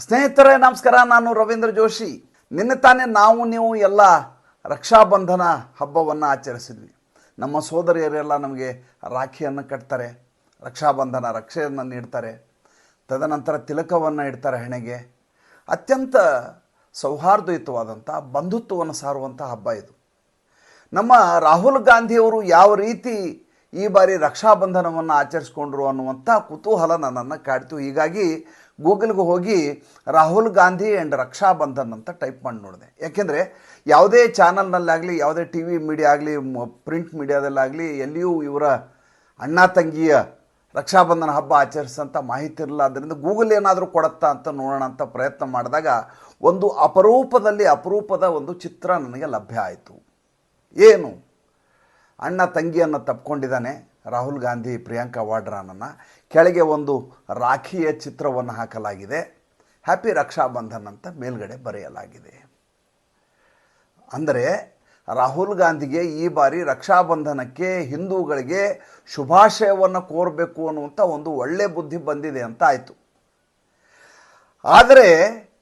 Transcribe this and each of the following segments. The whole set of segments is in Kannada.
ಸ್ನೇಹಿತರೆ, ನಮಸ್ಕಾರ. ನಾನು ರವೀಂದ್ರ ಜೋಶಿ. ನಿನ್ನೆ ತಾನೇ ನಾವು, ನೀವು ಎಲ್ಲ ರಕ್ಷಾಬಂಧನ ಹಬ್ಬವನ್ನು ಆಚರಿಸಿದ್ವಿ. ನಮ್ಮ ಸೋದರಿಯರೆಲ್ಲ ನಮಗೆ ರಾಖಿಯನ್ನು ಕಟ್ತಾರೆ ರಕ್ಷಾಬಂಧನ ರಕ್ಷೆಯನ್ನು ನೀಡ್ತಾರೆ, ತದನಂತರ ತಿಲಕವನ್ನು ಇಡ್ತಾರೆ ಹೆಣೆಗೆ ಅತ್ಯಂತ ಸೌಹಾರ್ದಯುತವಾದಂಥ, ಬಂಧುತ್ವವನ್ನು ಸಾರುವಂಥ ಹಬ್ಬ ಇದು. ನಮ್ಮ ರಾಹುಲ್ ಗಾಂಧಿಯವರು ಯಾವ ರೀತಿ ಈ ಬಾರಿ ರಕ್ಷಾಬಂಧನವನ್ನು ಆಚರಿಸ್ಕೊಂಡ್ರು ಅನ್ನುವಂಥ ಕುತೂಹಲ ನನ್ನನ್ನು ಕಾಡ್ತು. ಹೀಗಾಗಿ ಗೂಗಲ್ಗೆ ಹೋಗಿ ರಾಹುಲ್ ಗಾಂಧಿ ಆ್ಯಂಡ್ ರಕ್ಷಾಬಂಧನ್ ಅಂತ ಟೈಪ್ ಮಾಡಿ ನೋಡಿದೆ. ಯಾಕೆಂದರೆ ಯಾವುದೇ ಚಾನಲ್ನಲ್ಲಾಗಲಿ, ಯಾವುದೇ ಟಿ ವಿ ಮೀಡಿಯಾ ಆಗಲಿ ಪ್ರಿಂಟ್ ಮೀಡಿಯಾದಲ್ಲಾಗಲಿ, ಎಲ್ಲಿಯೂ ಇವರ ಅಣ್ಣ ತಂಗಿಯ ರಕ್ಷಾಬಂಧನ ಹಬ್ಬ ಆಚರಿಸೋಂಥ ಮಾಹಿತಿ ಇರಲ್ಲ. ಅದರಿಂದ ಗೂಗಲ್ ಏನಾದರೂ ಕೊಡತ್ತಾ ಅಂತ ನೋಡೋಣ ಅಂತ ಪ್ರಯತ್ನ ಮಾಡಿದಾಗ ಒಂದು ಅಪರೂಪದಲ್ಲಿ ಅಪರೂಪದ ಒಂದು ಚಿತ್ರ ನನಗೆ ಲಭ್ಯ ಆಯಿತು. ಏನು? ಅಣ್ಣ ತಂಗಿಯನ್ನು ತಪ್ಕೊಂಡಿದ್ದಾನೆ, ರಾಹುಲ್ ಗಾಂಧಿ ಪ್ರಿಯಾಂಕಾ ವಾಡ್ರಾನನ್ನು. ಕೆಳಗೆ ಒಂದು ರಾಖಿಯ ಚಿತ್ರವನ್ನು ಹಾಕಲಾಗಿದೆ. ಹ್ಯಾಪಿ ರಕ್ಷಾಬಂಧನ್ ಅಂತ ಮೇಲ್ಗಡೆ ಬರೆಯಲಾಗಿದೆ. ಅಂದರೆ ರಾಹುಲ್ ಗಾಂಧಿಗೆ ಈ ಬಾರಿ ರಕ್ಷಾಬಂಧನಕ್ಕೆ ಹಿಂದೂಗಳಿಗೆ ಶುಭಾಶಯವನ್ನು ಕೋರಬೇಕು ಅನ್ನುವಂಥ ಒಂದು ಒಳ್ಳೆ ಬುದ್ಧಿ ಬಂದಿದೆ ಅಂತ ಆಯಿತು. ಆದರೆ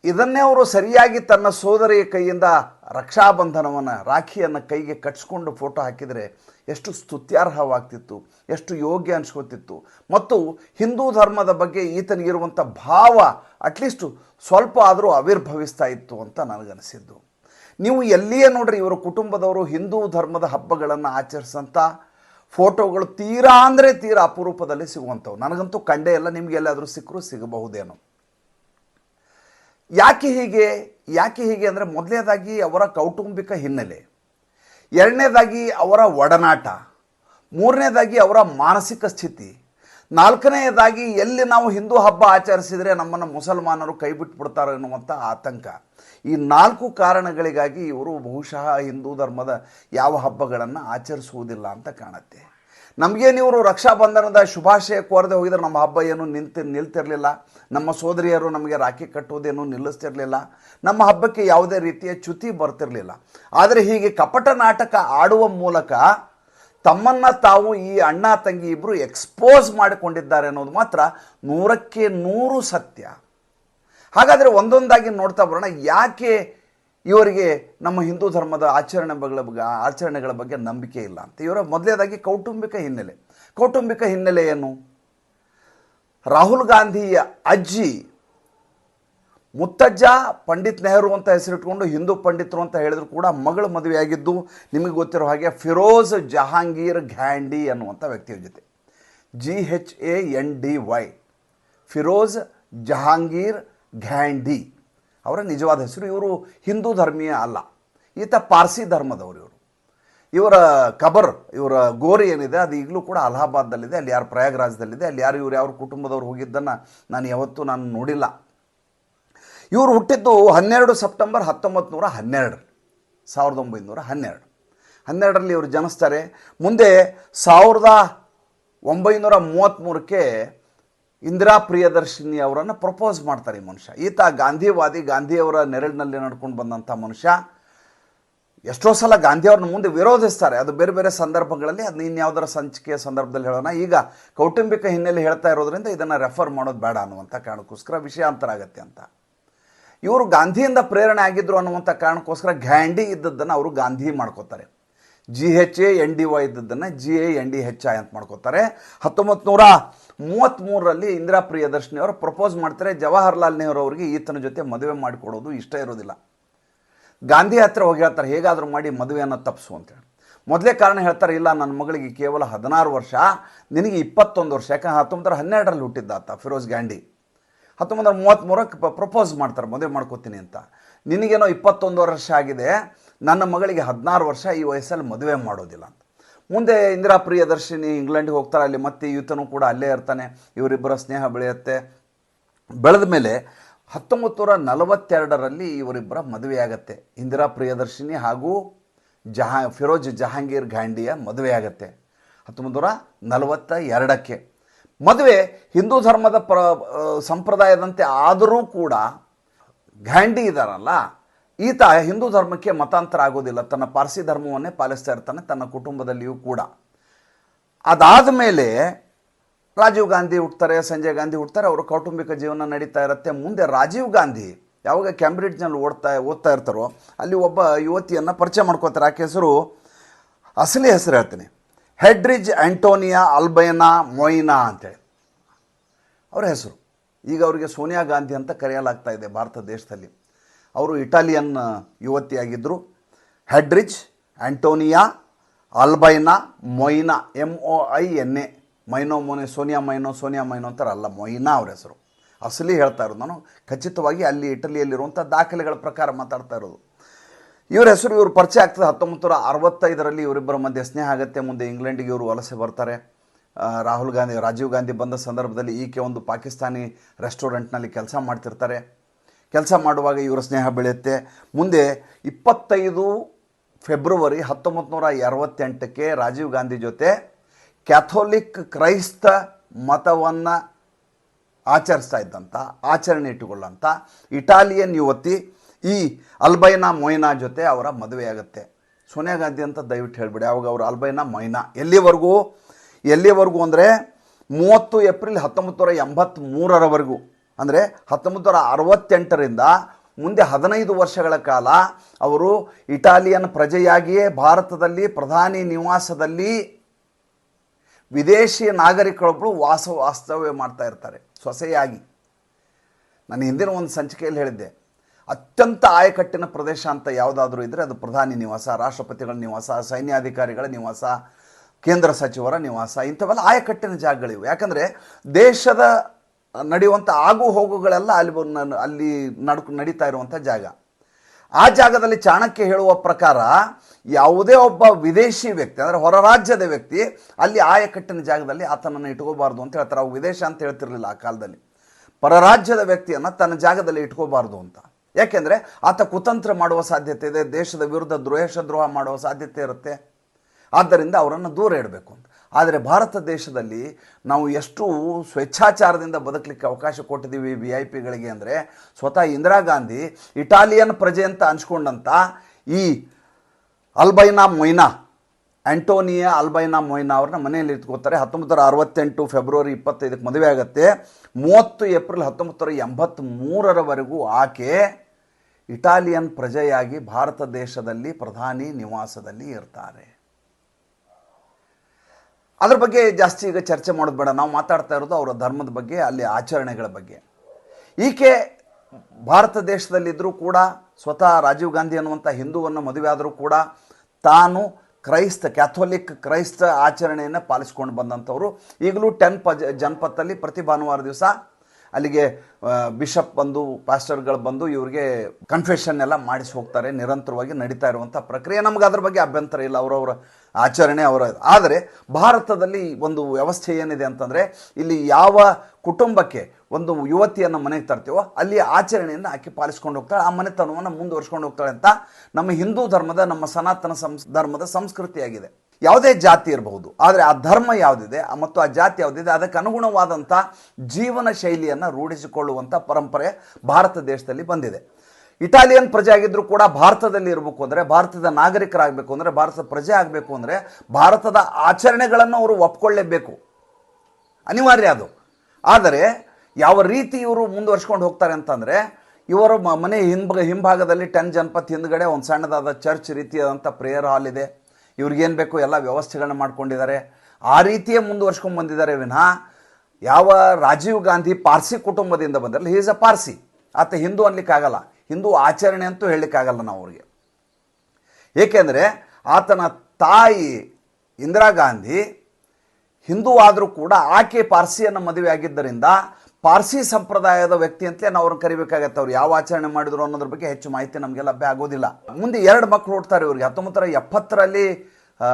ಇದನ್ನೇ ಅವರು ಸರಿಯಾಗಿ ತನ್ನ ಸೋದರಿಯ ಕೈಯಿಂದ ರಕ್ಷಾಬಂಧನವನ್ನು ರಾಖಿಯನ್ನು ಕೈಗೆ ಕಟ್ಸ್ಕೊಂಡು ಫೋಟೋ ಹಾಕಿದರೆ ಎಷ್ಟು ಸ್ತುತ್ಯಾರ್ಹವಾಗ್ತಿತ್ತು, ಎಷ್ಟು ಯೋಗ್ಯ ಅನ್ಸ್ಕೊತಿತ್ತು. ಮತ್ತು ಹಿಂದೂ ಧರ್ಮದ ಬಗ್ಗೆ ಈತನಿಗಿರುವಂಥ ಭಾವ ಅಟ್ಲೀಸ್ಟು ಸ್ವಲ್ಪ ಆದರೂ ಆವಿರ್ಭವಿಸ್ತಾ ಇತ್ತು ಅಂತ ನನಗನಿಸಿದ್ದು. ನೀವು ಎಲ್ಲಿಯೇ ನೋಡ್ರಿ ಇವರ ಕುಟುಂಬದವರು ಹಿಂದೂ ಧರ್ಮದ ಹಬ್ಬಗಳನ್ನು ಆಚರಿಸಂಥ ಫೋಟೋಗಳು ತೀರಾ ಅಂದರೆ ತೀರಾ ಅಪರೂಪದಲ್ಲಿ ಸಿಗುವಂಥವು. ನನಗಂತೂ ಕಂಡೇ ಇಲ್ಲ ನಿಮಗೆಲ್ಲಾದರೂ ಸಿಕ್ಕರೂ ಸಿಗಬಹುದೇನೋ. ಯಾಕೆ ಹೀಗೆ? ಯಾಕೆ ಹೀಗೆ ಅಂದರೆ ಮೊದಲನೇದಾಗಿ ಅವರ ಕೌಟುಂಬಿಕ ಹಿನ್ನೆಲೆ. ಎರಡನೇದಾಗಿ ಅವರ ಒಡನಾಟ. ಮೂರನೇದಾಗಿ ಅವರ ಮಾನಸಿಕ ಸ್ಥಿತಿ. ನಾಲ್ಕನೆಯದಾಗಿ ಎಲ್ಲಿ ನಾವು ಹಿಂದೂ ಹಬ್ಬ ಆಚರಿಸಿದರೆ ನಮ್ಮನ್ನು ಮುಸಲ್ಮಾನರು ಕೈ ಬಿಟ್ಬಿಡ್ತಾರೋ ಎನ್ನುವಂಥ ಆತಂಕ. ಈ ನಾಲ್ಕು ಕಾರಣಗಳಿಗಾಗಿ ಇವರು ಬಹುಶಃ ಹಿಂದೂ ಧರ್ಮದ ಯಾವ ಹಬ್ಬಗಳನ್ನು ಆಚರಿಸುವುದಿಲ್ಲ ಅಂತ ಕಾಣುತ್ತೆ. ನಮಗೇನು ಇವರು ರಕ್ಷಾಬಂಧನದ ಶುಭಾಶಯ ಕೋರದೆ ಹೋಗಿದ್ರೆ ನಮ್ಮ ಹಬ್ಬ ಏನು ನಿಂತು ನಿಲ್ತಿರಲಿಲ್ಲ. ನಮ್ಮ ಸೋದರಿಯರು ನಮಗೆ ರಾಖಿ ಕಟ್ಟುವುದೇನು ನಿಲ್ಲಿಸ್ತಿರಲಿಲ್ಲ. ನಮ್ಮ ಹಬ್ಬಕ್ಕೆ ಯಾವುದೇ ರೀತಿಯ ಚ್ಯುತಿ ಬರ್ತಿರಲಿಲ್ಲ. ಆದರೆ ಹೀಗೆ ಕಪಟ ನಾಟಕ ಆಡುವ ಮೂಲಕ ತಮ್ಮನ್ನ ತಾವು ಈ ಅಣ್ಣ ತಂಗಿ ಇಬ್ಬರು ಎಕ್ಸ್ಪೋಸ್ ಮಾಡಿಕೊಂಡಿದ್ದಾರೆ ಅನ್ನೋದು ಮಾತ್ರ ನೂರಕ್ಕೆ ನೂರು ಸತ್ಯ. ಹಾಗಾದರೆ ಒಂದೊಂದಾಗಿ ನೋಡ್ತಾ ಬರೋಣ, ಯಾಕೆ ಇವರಿಗೆ ನಮ್ಮ ಹಿಂದೂ ಧರ್ಮದ ಆಚರಣೆಗಳ ಬಗ್ಗೆ ಆಚರಣೆಗಳ ಬಗ್ಗೆ ನಂಬಿಕೆ ಇಲ್ಲ ಅಂತ. ಇವರ ಮೊದಲೇದಾಗಿ ಕೌಟುಂಬಿಕ ಹಿನ್ನೆಲೆ. ಕೌಟುಂಬಿಕ ಹಿನ್ನೆಲೆ ಏನು? ರಾಹುಲ್ ಗಾಂಧಿಯ ಅಜ್ಜಿ, ಮುತ್ತಜ್ಜ, ಪಂಡಿತ್ ನೆಹರು ಅಂತ ಹೆಸರಿಟ್ಕೊಂಡು ಹಿಂದೂ ಪಂಡಿತರು ಅಂತ ಹೇಳಿದ್ರು ಕೂಡ ಮಗಳ ಮದುವೆಯಾಗಿದ್ದು ನಿಮಗೆ ಗೊತ್ತಿರೋ ಹಾಗೆ ಫಿರೋಜ್ ಜಹಾಂಗೀರ್ ಘ್ಯಾಂಡಿ ಅನ್ನುವಂಥ ವ್ಯಕ್ತಿಯ ಜೊತೆ. G H A N D Y Firoz Jahangir ಘ್ಯಾಂಡಿ. ಅವರ ನಿಜವಾದ ಹೆಸರು ಇವರು ಹಿಂದೂ ಧರ್ಮೀಯ ಅಲ್ಲ. ಈತ ಪಾರ್ಸಿ ಧರ್ಮದವರು ಇವರು. ಇವರ ಕಬರ್, ಇವರ ಗೋರಿ ಏನಿದೆ, ಅದು ಈಗಲೂ ಕೂಡ ಅಲಹಾಬಾದ್ದಲ್ಲಿದೆ ಅಲ್ಲಿ ಯಾರು ಪ್ರಯಾಗ್ರಾಜದಲ್ಲಿದೆ ಅಲ್ಲಿ ಯಾರು ಇವ್ರು ಯಾರು ಕುಟುಂಬದವ್ರು ಹೋಗಿದ್ದನ್ನು ನಾನು ಯಾವತ್ತೂ ನಾನು ನೋಡಿಲ್ಲ. ಇವರು ಹುಟ್ಟಿದ್ದು ಹನ್ನೆರಡು ಸೆಪ್ಟೆಂಬರ್ ಹತ್ತೊಂಬತ್ತು ನೂರ ಹನ್ನೆರಡು, ಸಾವಿರದ ಒಂಬೈನೂರ ಹನ್ನೆರಡು. ಹನ್ನೆರಡರಲ್ಲಿ ಇವರು ಜನಿಸ್ತಾರೆ. ಮುಂದೆ ಸಾವಿರದ ಒಂಬೈನೂರ ಮೂವತ್ತ್ಮೂರಕ್ಕೆ ಇಂದಿರಾ ಪ್ರಿಯದರ್ಶಿನಿ ಅವರನ್ನು ಪ್ರಪೋಸ್ ಮಾಡ್ತಾರೆ ಈ ಮನುಷ್ಯ. ಈತ ಗಾಂಧಿವಾದಿ, ಗಾಂಧಿಯವರ ನೆರಳಿನಲ್ಲಿ ನಡ್ಕೊಂಡು ಬಂದಂಥ ಮನುಷ್ಯ. ಎಷ್ಟೋ ಸಲ ಗಾಂಧಿಯವ್ರನ್ನ ಮುಂದೆ ವಿರೋಧಿಸ್ತಾರೆ. ಅದು ಬೇರೆ ಬೇರೆ ಸಂದರ್ಭಗಳಲ್ಲಿ ಅದನ್ನ ಇನ್ಯಾವುದರ ಸಂಚಿಕೆಯ ಸಂದರ್ಭದಲ್ಲಿ ಹೇಳೋಣ. ಈಗ ಕೌಟುಂಬಿಕ ಹಿನ್ನೆಲೆ ಹೇಳ್ತಾ ಇರೋದ್ರಿಂದ ಇದನ್ನು ರೆಫರ್ ಮಾಡೋದು ಬೇಡ ಅನ್ನುವಂಥ ಕಾರಣಕ್ಕೋಸ್ಕರ ವಿಷಯಾಂತರ ಆಗತ್ತೆ ಅಂತ. ಇವರು ಗಾಂಧಿಯಿಂದ ಪ್ರೇರಣೆ ಆಗಿದ್ರು ಅನ್ನುವಂಥ ಕಾರಣಕ್ಕೋಸ್ಕರ ಘ್ಯಾಂಡಿ ಇದ್ದದ್ದನ್ನು ಅವರು ಗಾಂಧಿ ಮಾಡ್ಕೋತಾರೆ. G H A N D Y ಇದ್ದದ್ದನ್ನು G A N D H I ಅಂತ ಮಾಡ್ಕೋತಾರೆ. ಹತ್ತೊಂಬತ್ತು ನೂರ ಮೂವತ್ತ್ಮೂರರಲ್ಲಿ ಇಂದಿರಾ ಪ್ರಿಯದರ್ಶಿನಿ ಅವರು ಪ್ರಪೋಸ್ ಮಾಡ್ತಾರೆ. ಜವಾಹರ್ಲಾಲ್ ನೆಹರು ಅವರಿಗೆ ಈತನ ಜೊತೆ ಮದುವೆ ಮಾಡಿಕೊಡೋದು ಇಷ್ಟ ಇರೋದಿಲ್ಲ. ಗಾಂಧಿ ಹತ್ರ ಹೋಗಿ ಹೇಳ್ತಾರೆ, ಹೇಗಾದರೂ ಮಾಡಿ ಮದುವೆಯನ್ನು ತಪ್ಪಿಸು ಅಂತೇಳಿ ಮೊದಲೇ ಕಾರಣ ಹೇಳ್ತಾರೆ, ಇಲ್ಲ, ನನ್ನ ಮಗಳಿಗೆ ಕೇವಲ ಹದಿನಾರು ವರ್ಷ, ನಿನಗೆ ಇಪ್ಪತ್ತೊಂದು ವರ್ಷ. ಯಾಕಂದ್ರೆ ಹತ್ತೊಂಬತ್ತರ ಹನ್ನೆರಡರಲ್ಲಿ ಹುಟ್ಟಿದ್ದಾತ ಫಿರೋಜ್ ಗಾಂಧಿ. ಹತ್ತೊಂಬತ್ತರ ಮೂವತ್ತ್ಮೂರಕ್ಕೆ ಪ್ರಪೋಸ್ ಮಾಡ್ತಾರೆ, ಮದುವೆ ಮಾಡ್ಕೋತೀನಿ ಅಂತ. ನಿನಗೇನೋ ಇಪ್ಪತ್ತೊಂದು ವರ್ಷ ಆಗಿದೆ ನನ್ನ ಮಗಳಿಗೆ ಹದಿನಾರು ವರ್ಷ, ಈ ವಯಸ್ಸಲ್ಲಿ ಮದುವೆ ಮಾಡೋದಿಲ್ಲ ಅಂತ. ಮುಂದೆ ಇಂದಿರಾ ಪ್ರಿಯದರ್ಶಿನಿ ಇಂಗ್ಲೆಂಡ್ಗೆ ಹೋಗ್ತಾರೆ ಅಲ್ಲಿ ಮತ್ತೆ ಈತನೂ ಕೂಡ ಅಲ್ಲೇ ಇರ್ತಾನೆ, ಇವರಿಬ್ಬರ ಸ್ನೇಹ ಬೆಳೆಯುತ್ತೆ. ಬೆಳೆದ ಮೇಲೆ ಹತ್ತೊಂಬತ್ತು ನೂರ ನಲವತ್ತೆರಡರಲ್ಲಿ ಇವರಿಬ್ಬರ ಮದುವೆಯಾಗತ್ತೆ. ಇಂದಿರಾ ಪ್ರಿಯದರ್ಶಿನಿ ಹಾಗೂ ಜಹಾ, ಫಿರೋಜ್ ಜಹಾಂಗೀರ್ ಘಾಂಡಿಯ ಮದುವೆಯಾಗತ್ತೆ. ಹತ್ತೊಂಬತ್ತು ನೂರ ನಲವತ್ತ ಎರಡಕ್ಕೆ ಮದುವೆ ಹಿಂದೂ ಧರ್ಮದ ಪ್ರ ಸಂಪ್ರದಾಯದಂತೆ ಆದರೂ ಕೂಡ ಘಾಂಡಿ ಇದ್ದಾರಲ್ಲ ಈತ ಹಿಂದೂ ಧರ್ಮಕ್ಕೆ ಮತಾಂತರ ಆಗೋದಿಲ್ಲ ತನ್ನ ಪಾರ್ಸಿ ಧರ್ಮವನ್ನೇ ಪಾಲಿಸ್ತಾ ಇರ್ತಾನೆ, ತನ್ನ ಕುಟುಂಬದಲ್ಲಿಯೂ ಕೂಡ. ಅದಾದ ಮೇಲೆ ರಾಜೀವ್ ಗಾಂಧಿ ಹುಡ್ತಾರೆ ಸಂಜಯ್ ಗಾಂಧಿ ಹುಡ್ತಾರೆ ಅವರ ಕೌಟುಂಬಿಕ ಜೀವನ ನಡೀತಾ ಇರುತ್ತೆ. ಮುಂದೆ ರಾಜೀವ್ ಗಾಂಧಿ ಯಾವಾಗ ಕ್ಯಾಂಬ್ರಿಡ್ಜ್ನಲ್ಲಿ ಓಡ್ತಾ, ಓದ್ತಾ ಇರ್ತಾರೋ, ಅಲ್ಲಿ ಒಬ್ಬ ಯುವತಿಯನ್ನು ಪರಿಚಯ ಮಾಡ್ಕೋತಾರೆ. ಆಕೆ ಹೆಸರು, ಅಸಲಿ ಹೆಸರು ಹೇಳ್ತೀನಿ. ಹೆಡ್ರಿಜ್ ಆಂಟೋನಿಯಾ ಅಲ್ಬೈನಾ ಮೊಯ್ನಾ ಅಂತೇಳಿ. ಅವರ ಹೆಸರು. ಈಗ ಅವರಿಗೆ ಸೋನಿಯಾ ಗಾಂಧಿ ಅಂತ ಕರೆಯಲಾಗ್ತಾ ಇದೆ ಭಾರತ ದೇಶದಲ್ಲಿ. ಅವರು Italian ಯುವತಿಯಾಗಿದ್ದರು Edvige Antonia, Albina, Maino M O I N A Maino ಮೊನೆ, Sonia Maino Sonia Maino ಅಂತಾರೆ ಅಲ್ಲ, ಮೊಯ್ನಾ ಅವ್ರ ಹೆಸರು. ಅಸಲಿ ಹೇಳ್ತಾ ಇರೋದು ನಾನು, ಖಚಿತವಾಗಿ ಅಲ್ಲಿ ಇಟಲಿಯಲ್ಲಿರುವಂಥ ದಾಖಲೆಗಳ ಪ್ರಕಾರ ಮಾತಾಡ್ತಾ ಇರೋದು. ಇವ್ರ ಹೆಸರು ಇವರು ಪರಿಚಯ ಆಗ್ತದೆ ಹತ್ತೊಂಬತ್ತು ನೂರ ಅರವತ್ತೈದರಲ್ಲಿ ಇವರಿಬ್ಬರ ಮಧ್ಯೆ ಸ್ನೇಹ ಆಗುತ್ತೆ, ಮುಂದೆ ಇಂಗ್ಲೆಂಡಿಗೆ ಇವರು ವಲಸೆ ಬರ್ತಾರೆ. ರಾಹುಲ್ ಗಾಂಧಿ, ರಾಜೀವ್ ಗಾಂಧಿ ಬಂದ ಸಂದರ್ಭದಲ್ಲಿ ಈಕೆ ಒಂದು ಪಾಕಿಸ್ತಾನಿ ರೆಸ್ಟೋರೆಂಟ್ನಲ್ಲಿ ಕೆಲಸ ಮಾಡ್ತಿರ್ತಾರೆ. ಕೆಲಸ ಮಾಡುವಾಗ ಇವರ ಸ್ನೇಹ ಬೆಳೆಯುತ್ತೆ. ಮುಂದೆ ಇಪ್ಪತ್ತೈದು ಫೆಬ್ರವರಿ ಹತ್ತೊಂಬತ್ತು ನೂರ ಅರವತ್ತೆಂಟಕ್ಕೆ ರಾಜೀವ್ ಗಾಂಧಿ ಜೊತೆ ಕ್ಯಾಥೋಲಿಕ್ ಕ್ರೈಸ್ತ ಮತವನ್ನು ಆಚರಿಸ್ತಾ ಇದ್ದಂಥ ಆಚರಣೆ ಇಟ್ಟುಕೊಳ್ಳಂಥ ಇಟಾಲಿಯನ್ ಯುವತಿ ಈ ಅಲ್ಬೈನಾ ಮೊಯ್ನಾ ಜೊತೆ ಅವರ ಮದುವೆಯಾಗುತ್ತೆ. ಸೋನಿಯಾ ಗಾಂಧಿ ಅಂತ ದಯವಿಟ್ಟು ಹೇಳಿಬಿಡಿ, ಅವಾಗ ಅವರು ಅಲ್ಬೈನಾ ಮೊಯ್ನಾ. ಎಲ್ಲಿವರೆಗೂ? ಎಲ್ಲಿವರೆಗೂ ಅಂದರೆ ಮೂವತ್ತು ಏಪ್ರಿಲ್ ಹತ್ತೊಂಬತ್ತು ನೂರ ಎಂಬತ್ತ್ಮೂರರವರೆಗೂ ಅಂದರೆ ಹತ್ತೊಂಬತ್ತು ನೂರ ಅರವತ್ತೆಂಟರಿಂದ ಮುಂದೆ ಹದಿನೈದು ವರ್ಷಗಳ ಕಾಲ ಅವರು ಇಟಾಲಿಯನ್ ಪ್ರಜೆಯಾಗಿಯೇ ಭಾರತದಲ್ಲಿ ಪ್ರಧಾನಿ ನಿವಾಸದಲ್ಲಿ ವಿದೇಶಿ ನಾಗರಿಕರೊಬ್ಬರು ವಾಸ ವಾಸ್ತವ್ಯ ಮಾಡ್ತಾ ಇರ್ತಾರೆ, ಸೊಸೆಯಾಗಿ. ನಾನು ಹಿಂದಿನ ಒಂದು ಸಂಚಿಕೆಯಲ್ಲಿ ಹೇಳಿದ್ದೆ, ಅತ್ಯಂತ ಆಯಕಟ್ಟಿನ ಪ್ರದೇಶ ಅಂತ ಯಾವುದಾದ್ರೂ ಇದ್ದರೆ ಅದು ಪ್ರಧಾನಿ ನಿವಾಸ, ರಾಷ್ಟ್ರಪತಿಗಳ ನಿವಾಸ, ಸೈನ್ಯಾಧಿಕಾರಿಗಳ ನಿವಾಸ, ಕೇಂದ್ರ ಸಚಿವರ ನಿವಾಸ, ಇಂಥವೆಲ್ಲ ಆಯಕಟ್ಟಿನ ಜಾಗಗಳಿವೆ. ಯಾಕಂದರೆ ದೇಶದ ನಡೆಯುವಂಥ ಆಗು ಹೋಗುಗಳೆಲ್ಲ ಅಲ್ಲಿ ಅಲ್ಲಿ ನಡ್ಕು ನಡೀತಾ ಇರುವಂಥ ಜಾಗ. ಆ ಜಾಗದಲ್ಲಿ ಚಾಣಕ್ಯ ಹೇಳುವ ಪ್ರಕಾರ ಯಾವುದೇ ಒಬ್ಬ ವಿದೇಶಿ ವ್ಯಕ್ತಿ, ಅಂದರೆ ಹೊರ ರಾಜ್ಯದ ವ್ಯಕ್ತಿ, ಅಲ್ಲಿ ಆಯಕಟ್ಟಿನ ಜಾಗದಲ್ಲಿ ಆತನನ್ನು ಇಟ್ಕೋಬಾರ್ದು ಅಂತ ಹೇಳ್ತಾರೆ. ಅವು ವಿದೇಶ ಅಂತ ಹೇಳ್ತಿರಲಿಲ್ಲ ಆ ಕಾಲದಲ್ಲಿ. ಪರರಾಜ್ಯದ ವ್ಯಕ್ತಿಯನ್ನು ತನ್ನ ಜಾಗದಲ್ಲಿ ಇಟ್ಕೋಬಾರ್ದು ಅಂತ. ಯಾಕೆಂದರೆ ಆತ ಕುತಂತ್ರ ಮಾಡುವ ಸಾಧ್ಯತೆ ಇದೆ, ದೇಶದ ವಿರುದ್ಧ ದ್ರೋಹ ದ್ರೋಹ ಮಾಡುವ ಸಾಧ್ಯತೆ ಇರುತ್ತೆ. ಆದ್ದರಿಂದ ಅವರನ್ನು ದೂರ ಇಡಬೇಕು ಅಂತ. ಆದರೆ ಭಾರತ ದೇಶದಲ್ಲಿ ನಾವು ಎಷ್ಟು ಸ್ವೇಚ್ಛಾಚಾರದಿಂದ ಬದುಕಲಿಕ್ಕೆ ಅವಕಾಶ ಕೊಟ್ಟಿದ್ದೀವಿ ವಿ ಐ ಪಿಗಳಿಗೆ ಅಂದರೆ ಸ್ವತಃ ಇಂದಿರಾ ಗಾಂಧಿ, ಇಟಾಲಿಯನ್ ಪ್ರಜೆ ಅಂತ ಅನ್ಸ್ಕೊಂಡಂಥ ಈ ಅಲ್ಬೈನಾ ಮೊಯ್ನಾ, ಆಂಟೋನಿಯಾ ಅಲ್ಬೈನಾ ಮೊಯ್ನಾ ಅವ್ರನ್ನ ಮನೆಯಲ್ಲಿ ಇಟ್ಕೋತಾರೆ ಹತ್ತೊಂಬತ್ತು ನೂರ ಅರವತ್ತೆಂಟು ಫೆಬ್ರವರಿ ಇಪ್ಪತ್ತೈದಕ್ಕೆ ಮದುವೆ ಆಗುತ್ತೆ. ಮೂವತ್ತು ಏಪ್ರಿಲ್ ಹತ್ತೊಂಬತ್ತು ನೂರ ಎಂಬತ್ತ್ಮೂರರವರೆಗೂ ಆಕೆ ಇಟಾಲಿಯನ್ ಪ್ರಜೆಯಾಗಿ ಭಾರತ ದೇಶದಲ್ಲಿ ಪ್ರಧಾನಿ ನಿವಾಸದಲ್ಲಿ ಇರ್ತಾರೆ. ಅದ್ರ ಬಗ್ಗೆ ಜಾಸ್ತಿ ಈಗ ಚರ್ಚೆ ಮಾಡೋದು ಬೇಡ. ನಾವು ಮಾತಾಡ್ತಾ ಇರೋದು ಅವರ ಧರ್ಮದ ಬಗ್ಗೆ, ಅಲ್ಲಿ ಆಚರಣೆಗಳ ಬಗ್ಗೆ. ಈಕೆ ಭಾರತ ದೇಶದಲ್ಲಿದ್ದರೂ ಕೂಡ, ಸ್ವತಃ ರಾಜೀವ್ ಗಾಂಧಿ ಅನ್ನುವಂಥ ಹಿಂದೂವನ್ನು ಮದುವೆ ಆದರೂ ಕೂಡ ತಾನು ಕ್ರೈಸ್ತ, ಕ್ಯಾಥೋಲಿಕ್ ಕ್ರೈಸ್ತ ಆಚರಣೆಯನ್ನು ಪಾಲಿಸ್ಕೊಂಡು ಬಂದಂಥವ್ರು. ಈಗಲೂ ಟೆನ್ ಪ ಜನಪತ್ತಲ್ಲಿ ಪ್ರತಿ ಭಾನುವಾರ ದಿವಸ ಅಲ್ಲಿಗೆ ಬಿಷಪ್ ಬಂದು ಪಾಸ್ಟರ್ಗಳು ಬಂದು ಇವ್ರಿಗೆ ಕನ್ಫೆಷನ್ ಎಲ್ಲ ಮಾಡಿಸಿ ಹೋಗ್ತಾರೆ, ನಿರಂತರವಾಗಿ ನಡೀತಾ ಇರುವಂಥ ಪ್ರಕ್ರಿಯೆ. ನಮ್ಗೆ ಅದ್ರ ಬಗ್ಗೆ ಅಭ್ಯಂತರ ಇಲ್ಲ. ಅವರವರ ಆಚರಣೆ, ಅವರ, ಆದರೆ ಭಾರತದಲ್ಲಿ ಒಂದು ವ್ಯವಸ್ಥೆ ಏನಿದೆ ಅಂತಂದರೆ, ಇಲ್ಲಿ ಯಾವ ಕುಟುಂಬಕ್ಕೆ ಒಂದು ಯುವತಿಯನ್ನು ಮನೆಗೆ ತರ್ತೀವೋ, ಅಲ್ಲಿ ಆಚರಣೆಯನ್ನು ಆಕೆ ಪಾಲಿಸ್ಕೊಂಡು ಹೋಗ್ತಾಳೆ, ಆ ಮನೆತನವನ್ನು ಮುಂದುವರ್ಸ್ಕೊಂಡು ಹೋಗ್ತಾಳೆ ಅಂತ ನಮ್ಮ ಹಿಂದೂ ಧರ್ಮದ, ನಮ್ಮ ಸನಾತನ ಸಂಸ್, ಧರ್ಮದ ಸಂಸ್ಕೃತಿಯಾಗಿದೆ. ಯಾವುದೇ ಜಾತಿ ಇರಬಹುದು, ಆದರೆ ಆ ಧರ್ಮ ಯಾವುದಿದೆ ಮತ್ತು ಆ ಜಾತಿ ಯಾವುದಿದೆ, ಅದಕ್ಕೆ ಅನುಗುಣವಾದಂಥ ಜೀವನ ಶೈಲಿಯನ್ನು ರೂಢಿಸಿಕೊಳ್ಳುವಂಥ ಪರಂಪರೆ ಭಾರತ ದೇಶದಲ್ಲಿ ಬಂದಿದೆ. ಇಟಾಲಿಯನ್ ಪ್ರಜೆ ಆಗಿದ್ದರೂ ಕೂಡ ಭಾರತದಲ್ಲಿ ಇರಬೇಕು ಅಂದರೆ, ಭಾರತದ ನಾಗರಿಕರಾಗಬೇಕು ಅಂದರೆ, ಭಾರತದ ಪ್ರಜೆ ಆಗಬೇಕು ಅಂದರೆ, ಭಾರತದ ಆಚರಣೆಗಳನ್ನು ಅವರು ಒಪ್ಕೊಳ್ಳೇಬೇಕು. ಅನಿವಾರ್ಯ ಅದು. ಆದರೆ ಯಾವ ರೀತಿ ಇವರು ಮುಂದುವರ್ಸ್ಕೊಂಡು ಹೋಗ್ತಾರೆ ಅಂತಂದರೆ, ಇವರು ಮನೆ ಹಿಂಭ ಹಿಂಭಾಗದಲ್ಲಿ ಟೆನ್ ಜನಪತ್ ಹಿಂದ್ಗಡೆ ಒಂದು ಸಣ್ಣದಾದ ಚರ್ಚ್ ರೀತಿಯಾದಂಥ ಪ್ರೇಯರ್ ಹಾಲ್ ಇದೆ. ಇವ್ರಿಗೇನು ಬೇಕು? ಎಲ್ಲ ವ್ಯವಸ್ಥೆಗಳನ್ನ ಮಾಡ್ಕೊಂಡಿದ್ದಾರೆ. ಆ ರೀತಿಯೇ ಮುಂದುವರ್ಸ್ಕೊಂಡು ಬಂದಿದ್ದಾರೆ ವಿನಃ ಯಾವ ರಾಜೀವ್ ಗಾಂಧಿ ಪಾರ್ಸಿ ಕುಟುಂಬದಿಂದ ಬಂದಿರಲ್ಲ ಹೀಸ್ ಅ ಪಾರ್ಸಿ. ಆತ ಹಿಂದೂ ಅನ್ಲಿಕ್ಕಾಗಲ್ಲ. ಹಿಂದೂ ಆಚರಣೆ ಅಂತೂ ಹೇಳಲಿಕ್ಕಾಗಲ್ಲ ನಾವು ಅವ್ರಿಗೆ. ಏಕೆಂದರೆ ಆತನ ತಾಯಿ ಇಂದಿರಾ ಗಾಂಧಿ ಹಿಂದೂ ಆದರೂ ಕೂಡ ಆಕೆ ಪಾರ್ಸಿಯನ್ನು ಮದುವೆ ಆಗಿದ್ದರಿಂದ ಪಾರ್ಸಿ ಸಂಪ್ರದಾಯದ ವ್ಯಕ್ತಿ ಅಂತಲೇ ನಾವು ಅವ್ರನ್ನ ಕರಿಬೇಕಾಗತ್ತೆ ಅವ್ರು ಯಾವ ಆಚರಣೆ ಮಾಡಿದ್ರು ಅನ್ನೋದ್ರ ಬಗ್ಗೆ ಹೆಚ್ಚು ಮಾಹಿತಿ ನಮಗೆ ಲಭ್ಯ ಆಗೋದಿಲ್ಲ. ಮುಂದೆ ಎರಡು ಮಕ್ಕಳು ಹುಡ್ತಾರೆ ಇವ್ರಿಗೆ. ಹತ್ತೊಂಬತ್ತರ ಎಪ್ಪತ್ತರಲ್ಲಿ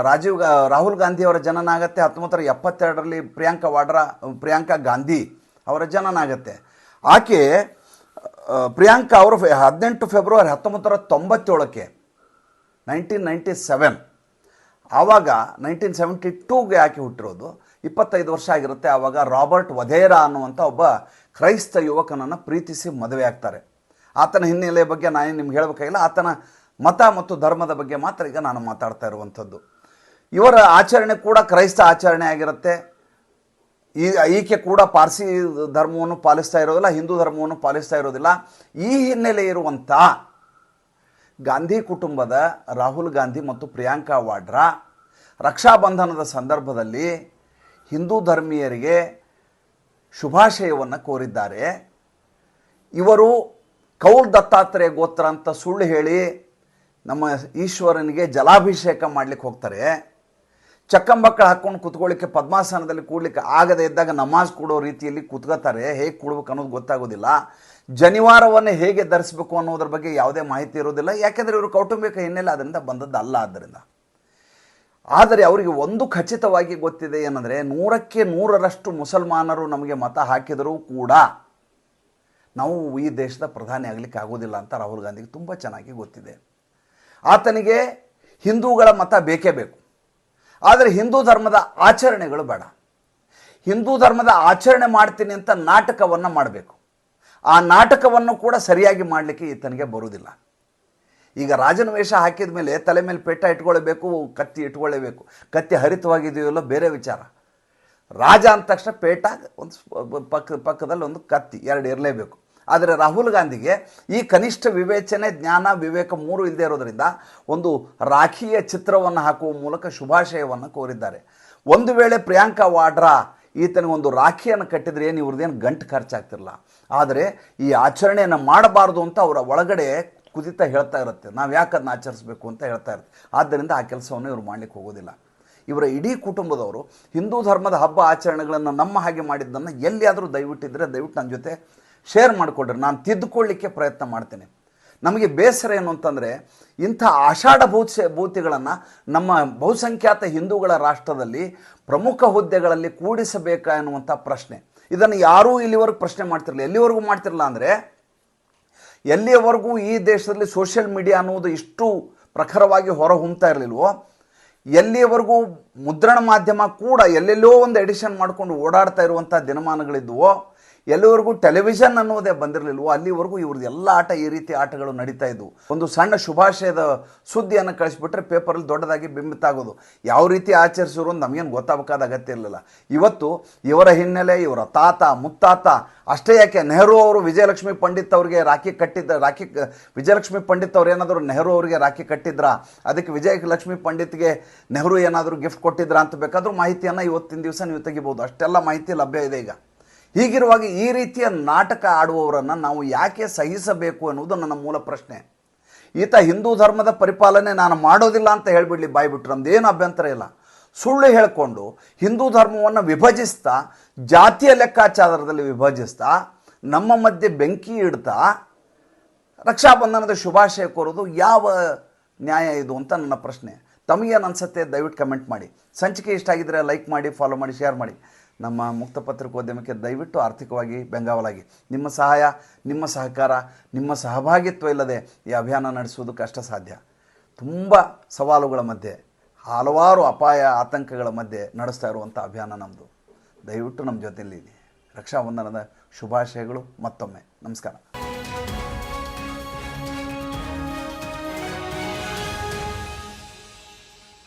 ರಾಜೀವ್ ಗಾ, ರಾಹುಲ್ ಗಾಂಧಿ ಅವರ ಜನನ ಆಗುತ್ತೆ ಹತ್ತೊಂಬತ್ತರ ಎಪ್ಪತ್ತೆರಡರಲ್ಲಿ ಪ್ರಿಯಾಂಕಾ ವಾಡ್ರಾ, ಪ್ರಿಯಾಂಕಾ ಗಾಂಧಿ ಅವರ ಜನನ ಆಗುತ್ತೆ ಆಕೆ ಪ್ರಿಯಾಂಕಾ ಅವರು ಹದಿನೆಂಟು ಫೆಬ್ರವರಿ ಹತ್ತೊಂಬತ್ತರ ತೊಂಬತ್ತೇಳಕ್ಕೆ, ನೈನ್ಟೀನ್ ನೈಂಟಿ ಸೆವೆನ್, ಆವಾಗ ನೈನ್ಟೀನ್ ಸೆವೆಂಟಿ ಟೂಗೆ ಆಕೆ ಹುಟ್ಟಿರೋದು. ಇಪ್ಪತ್ತೈದು ವರ್ಷ ಆಗಿರುತ್ತೆ. ಆವಾಗ ರಾಬರ್ಟ್ ವಧೇರಾ ಅನ್ನುವಂಥ ಒಬ್ಬ ಕ್ರೈಸ್ತ ಯುವಕನನ್ನು ಪ್ರೀತಿಸಿ ಮದುವೆ ಆಗ್ತಾರೆ. ಆತನ ಹಿನ್ನೆಲೆ ಬಗ್ಗೆ ನಾನು ನಿಮ್ಗೆ ಹೇಳಬೇಕಾಗಿಲ್ಲ ಆತನ ಮತ ಮತ್ತು ಧರ್ಮದ ಬಗ್ಗೆ ಮಾತ್ರ ಈಗ ನಾನು ಮಾತಾಡ್ತಾ ಇರುವಂಥದ್ದು. ಇವರ ಆಚರಣೆ ಕೂಡ ಕ್ರೈಸ್ತ ಆಚರಣೆ ಆಗಿರುತ್ತೆ. ಈ ಈಕೆ ಕೂಡ ಪಾರ್ಸಿ ಧರ್ಮವನ್ನು ಪಾಲಿಸ್ತಾ ಇರೋದಿಲ್ಲ, ಹಿಂದೂ ಧರ್ಮವನ್ನು ಪಾಲಿಸ್ತಾ ಇರೋದಿಲ್ಲ. ಈ ಹಿನ್ನೆಲೆ ಇರುವಂಥ ಗಾಂಧಿ ಕುಟುಂಬದ ರಾಹುಲ್ ಗಾಂಧಿ ಮತ್ತು ಪ್ರಿಯಾಂಕಾ ವಾಡ್ರಾ ರಕ್ಷಾಬಂಧನದ ಸಂದರ್ಭದಲ್ಲಿ ಹಿಂದೂ ಧರ್ಮೀಯರಿಗೆ ಶುಭಾಶಯವನ್ನು ಕೋರಿದ್ದಾರೆ. ಇವರು ಕೌಲ್ ದತ್ತಾತ್ರೇಯ ಗೋತ್ರ ಅಂತ ಸುಳ್ಳು ಹೇಳಿ ನಮ್ಮ ಈಶ್ವರನಿಗೆ ಜಲಾಭಿಷೇಕ ಮಾಡ್ಲಿಕ್ಕೆ ಹೋಗ್ತಾರೆ. ಚಕ್ಕಂಬಕ್ಕಳು ಹಾಕ್ಕೊಂಡು ಕೂತ್ಕೊಳ್ಳಿಕ್ಕೆ ಪದ್ಮಾಸನದಲ್ಲಿ ಕೂಡ್ಲಿಕ್ಕೆ ಆಗದೇ ಇದ್ದಾಗ ನಮಾಜ್ ಕೊಡೋ ರೀತಿಯಲ್ಲಿ ಕೂತ್ಕೋತಾರೆ. ಹೇಗೆ ಕೂಡ್ಬೇಕು ಅನ್ನೋದು ಗೊತ್ತಾಗೋದಿಲ್ಲ. ಜನಿವಾರವನ್ನು ಹೇಗೆ ಧರಿಸಬೇಕು ಅನ್ನೋದ್ರ ಬಗ್ಗೆ ಯಾವುದೇ ಮಾಹಿತಿ ಇರೋದಿಲ್ಲ. ಯಾಕೆಂದರೆ ಇವರು ಕೌಟುಂಬಿಕ ಹಿನ್ನೆಲೆ ಅದರಿಂದ ಬಂದದ್ದು ಅಲ್ಲ ಆದ್ದರಿಂದ ಆದರೆ ಅವರಿಗೆ ಒಂದು ಖಚಿತವಾಗಿ ಗೊತ್ತಿದೆ ಏನಂದರೆ ನೂರಕ್ಕೆ ನೂರರಷ್ಟು ಮುಸಲ್ಮಾನರು ನಮಗೆ ಮತ ಹಾಕಿದರೂ ಕೂಡ ನಾವು ಈ ದೇಶದ ಪ್ರಧಾನಿ ಆಗಲಿಕ್ಕೆ ಆಗೋದಿಲ್ಲ ಅಂತ ರಾಹುಲ್ ಗಾಂಧಿಗೆ ತುಂಬ ಚೆನ್ನಾಗಿ ಗೊತ್ತಿದೆ. ಆತನಿಗೆ ಹಿಂದೂಗಳ ಮತ ಬೇಕೇ ಬೇಕು. ಆದರೆ ಹಿಂದೂ ಧರ್ಮದ ಆಚರಣೆಗಳು ಬೇಡ. ಹಿಂದೂ ಧರ್ಮದ ಆಚರಣೆ ಮಾಡ್ತೀನಿ ಅಂತ ನಾಟಕವನ್ನು ಮಾಡಬೇಕು. ಆ ನಾಟಕವನ್ನು ಕೂಡ ಸರಿಯಾಗಿ ಮಾಡಲಿಕ್ಕೆ ಈತನಿಗೆ ಬರುವುದಿಲ್ಲ. ಈಗ ರಾಜನ ವೇಷ ಹಾಕಿದ ಮೇಲೆ ತಲೆ ಮೇಲೆ ಪೆಟ್ಟ ಇಟ್ಕೊಳ್ಬೇಕು, ಕತ್ತಿ ಇಟ್ಕೊಳ್ಳೇಬೇಕು ಕತ್ತಿ ಹರಿತವಾಗಿದೆಯಲ್ಲ ಬೇರೆ ವಿಚಾರ. ರಾಜ ಅಂದ ತಕ್ಷಣ ಪೇಟ, ಒಂದು ಪಕ್ಕ ಪಕ್ಕದಲ್ಲಿ ಒಂದು ಕತ್ತಿ, ಎರಡು ಇರಲೇಬೇಕು. ಆದರೆ ರಾಹುಲ್ ಗಾಂಧಿಗೆ ಈ ಕನಿಷ್ಠ ವಿವೇಚನೆ, ಜ್ಞಾನ, ವಿವೇಕ ಮೂರು ಇಲ್ಲದೆ ಇರೋದರಿಂದ ಒಂದು ರಾಖಿಯ ಚಿತ್ರವನ್ನು ಹಾಕುವ ಮೂಲಕ ಶುಭಾಶಯವನ್ನು ಕೋರಿದ್ದಾರೆ. ಒಂದು ವೇಳೆ ಪ್ರಿಯಾಂಕಾ ವಾಡ್ರಾ ಈತನಿಗೆ ಒಂದು ರಾಖಿಯನ್ನು ಕಟ್ಟಿದರೆ ಏನು ಇವ್ರದ್ದೇನು ಗಂಟು ಖರ್ಚಾಗ್ತಿರಲ್ಲ ಆದರೆ ಈ ಆಚರಣೆಯನ್ನು ಮಾಡಬಾರ್ದು ಅಂತ ಅವರ ಒಳಗಡೆ ಕುದಿತ ಹೇಳ್ತಾ ಇರುತ್ತೆ. ನಾವು ಯಾಕೆ ಅದನ್ನ ಆಚರಿಸಬೇಕು ಅಂತ ಹೇಳ್ತಾ ಇರುತ್ತೆ. ಆದ್ದರಿಂದ ಆ ಕೆಲಸವನ್ನು ಇವರು ಮಾಡಲಿಕ್ಕೆ ಹೋಗೋದಿಲ್ಲ. ಇವರ ಇಡೀ ಕುಟುಂಬದವರು ಹಿಂದೂ ಧರ್ಮದ ಹಬ್ಬ ಆಚರಣೆಗಳನ್ನು ನಮ್ಮ ಹಾಗೆ ಮಾಡಿದ್ದನ್ನು ಎಲ್ಲಿಯಾದರೂ ದಯವಿಟ್ಟಿದ್ದರೆ ದಯವಿಟ್ಟು ನನ್ನ ಜೊತೆ ಶೇರ್ ಮಾಡಿಕೊಡ್ರಿ. ನಾನು ತಿದ್ದುಕೊಳ್ಳಿಕ್ಕೆ ಪ್ರಯತ್ನ ಮಾಡ್ತೇನೆ. ನಮಗೆ ಬೇಸರ ಏನು ಅಂತಂದರೆ ಇಂಥ ಆಷಾಢ ಭೂತ್ಸ, ಭೂತಿಗಳನ್ನು ನಮ್ಮ ಬಹುಸಂಖ್ಯಾತ ಹಿಂದೂಗಳ ರಾಷ್ಟ್ರದಲ್ಲಿ ಪ್ರಮುಖ ಹುದ್ದೆಗಳಲ್ಲಿ ಕೂಡಿಸಬೇಕಾ ಎನ್ನುವಂಥ ಪ್ರಶ್ನೆ. ಇದನ್ನು ಯಾರೂ ಇಲ್ಲಿವರೆಗೂ ಪ್ರಶ್ನೆ ಮಾಡ್ತಿರಲಿಲ್ಲ. ಎಲ್ಲಿವರೆಗೂ ಮಾಡ್ತಿರಲಿಲ್ಲ ಅಂದರೆ ಎಲ್ಲಿಯವರೆಗೂ ಈ ದೇಶದಲ್ಲಿ ಸೋಷಿಯಲ್ ಮೀಡಿಯಾ ಅನ್ನುವುದು ಇಷ್ಟು ಪ್ರಖರವಾಗಿ ಹೊರ ಹೊಮ್ತಾ ಇರಲಿಲ್ವೋ, ಎಲ್ಲಿಯವರೆಗೂ ಮುದ್ರಣ ಮಾಧ್ಯಮ ಕೂಡ ಎಲ್ಲೆಲ್ಲೋ ಒಂದು ಎಡಿಷನ್ ಮಾಡಿಕೊಂಡು ಓಡಾಡ್ತಾ ಇರುವಂಥ ದಿನಮಾನಗಳಿದ್ವೋ ಎಲ್ಲಿವರೆಗೂ ಟೆಲಿವಿಷನ್ ಅನ್ನೋದೇ ಬಂದಿರಲಿಲ್ವೋ ಅಲ್ಲಿವರೆಗೂ ಇವ್ರದ್ದು ಎಲ್ಲ ಆಟ ಈ ರೀತಿ ಆಟಗಳು ನಡೀತಾ ಇದ್ವು. ಒಂದು ಸಣ್ಣ ಶುಭಾಶಯದ ಸುದ್ದಿಯನ್ನು ಕಳಿಸ್ಬಿಟ್ರೆ ಪೇಪರಲ್ಲಿ ದೊಡ್ಡದಾಗಿ ಬಿಂಬಿತಾಗೋದು ಯಾವ ರೀತಿ ಆಚರಿಸಿದ್ರು ನಮಗೇನು ಗೊತ್ತಾಗಬೇಕಾದ ಅಗತ್ಯ ಇರಲಿಲ್ಲ. ಇವತ್ತು ಇವರ ಹಿನ್ನೆಲೆ, ಇವರ ತಾತ, ಮುತ್ತಾತ, ಅಷ್ಟೇ ಯಾಕೆ ನೆಹರು ಅವರು ವಿಜಯಲಕ್ಷ್ಮಿ ಪಂಡಿತ್ ಅವರಿಗೆ ರಾಖಿ ಕಟ್ಟಿದ್ದ, ರಾಖಿ ವಿಜಯಲಕ್ಷ್ಮಿ ಪಂಡಿತ್ ಅವ್ರು ಏನಾದರೂ ನೆಹರು ಅವರಿಗೆ ರಾಖಿ ಕಟ್ಟಿದ್ರ? ಅದಕ್ಕೆ ವಿಜಯಲಕ್ಷ್ಮಿ ಪಂಡಿತ್ಗೆ ನೆಹರು ಏನಾದರೂ ಗಿಫ್ಟ್ ಕೊಟ್ಟಿದ್ರ ಅಂತ ಬೇಕಾದರೂ ಮಾಹಿತಿಯನ್ನು ಇವತ್ತಿನ ದಿವಸ ನೀವು ತೆಗಿಬೋದು. ಅಷ್ಟೆಲ್ಲ ಮಾಹಿತಿ ಲಭ್ಯ ಇದೆ ಈಗ. ಹೀಗಿರುವಾಗ ಈ ರೀತಿಯ ನಾಟಕ ಆಡುವವರನ್ನು ನಾವು ಯಾಕೆ ಸಹಿಸಬೇಕು ಅನ್ನೋದು ನನ್ನ ಮೂಲ ಪ್ರಶ್ನೆ. ಈತ ಹಿಂದೂ ಧರ್ಮದ ಪರಿಪಾಲನೆ ನಾನು ಮಾಡೋದಿಲ್ಲ ಅಂತ ಹೇಳಿಬಿಡ್ಲಿ ಬಾಯ್ಬಿಟ್ರು ನಮ್ದೇನು ಅಭ್ಯಂತರ ಇಲ್ಲ. ಸುಳ್ಳು ಹೇಳಿಕೊಂಡು ಹಿಂದೂ ಧರ್ಮವನ್ನು ವಿಭಜಿಸ್ತಾ, ಜಾತಿಯ ಲೆಕ್ಕಾಚಾರದಲ್ಲಿ ವಿಭಜಿಸ್ತಾ, ನಮ್ಮ ಮಧ್ಯೆ ಬೆಂಕಿ ಇಡ್ತಾ, ರಕ್ಷಾಬಂಧನದ ಶುಭಾಶಯ ಕೋರೋದು ಯಾವ ನ್ಯಾಯ ಇದು ಅಂತ ನನ್ನ ಪ್ರಶ್ನೆ. ತಮಗೇನು ಅನಿಸುತ್ತೆ ದಯವಿಟ್ಟು ಕಮೆಂಟ್ ಮಾಡಿ. ಸಂಚಿಕೆ ಇಷ್ಟ ಆಗಿದ್ದರೆ ಲೈಕ್ ಮಾಡಿ, ಫಾಲೋ ಮಾಡಿ, ಶೇರ್ ಮಾಡಿ. ನಮ್ಮ ಮುಕ್ತ ಪತ್ರಿಕೋದ್ಯಮಕ್ಕೆ ದಯವಿಟ್ಟು ಆರ್ಥಿಕವಾಗಿ ಬೆಂಗಾವಲಾಗಿ. ನಿಮ್ಮ ಸಹಾಯ, ನಿಮ್ಮ ಸಹಕಾರ, ನಿಮ್ಮ ಸಹಭಾಗಿತ್ವ ಇಲ್ಲದೆ ಈ ಅಭಿಯಾನ ನಡೆಸುವುದು ಕಷ್ಟ ಸಾಧ್ಯ. ತುಂಬ ಸವಾಲುಗಳ ಮಧ್ಯೆ, ಹಲವಾರು ಅಪಾಯ ಆತಂಕಗಳ ಮಧ್ಯೆ ನಡೆಸ್ತಾ ಇರುವಂಥ ಅಭಿಯಾನ ನಮ್ಮದು ದಯವಿಟ್ಟು ನಮ್ಮ ಜೊತೆಯಲ್ಲಿ ರಕ್ಷಾಬಂಧನದ ಶುಭಾಶಯಗಳು ಮತ್ತೊಮ್ಮೆ. ನಮಸ್ಕಾರ.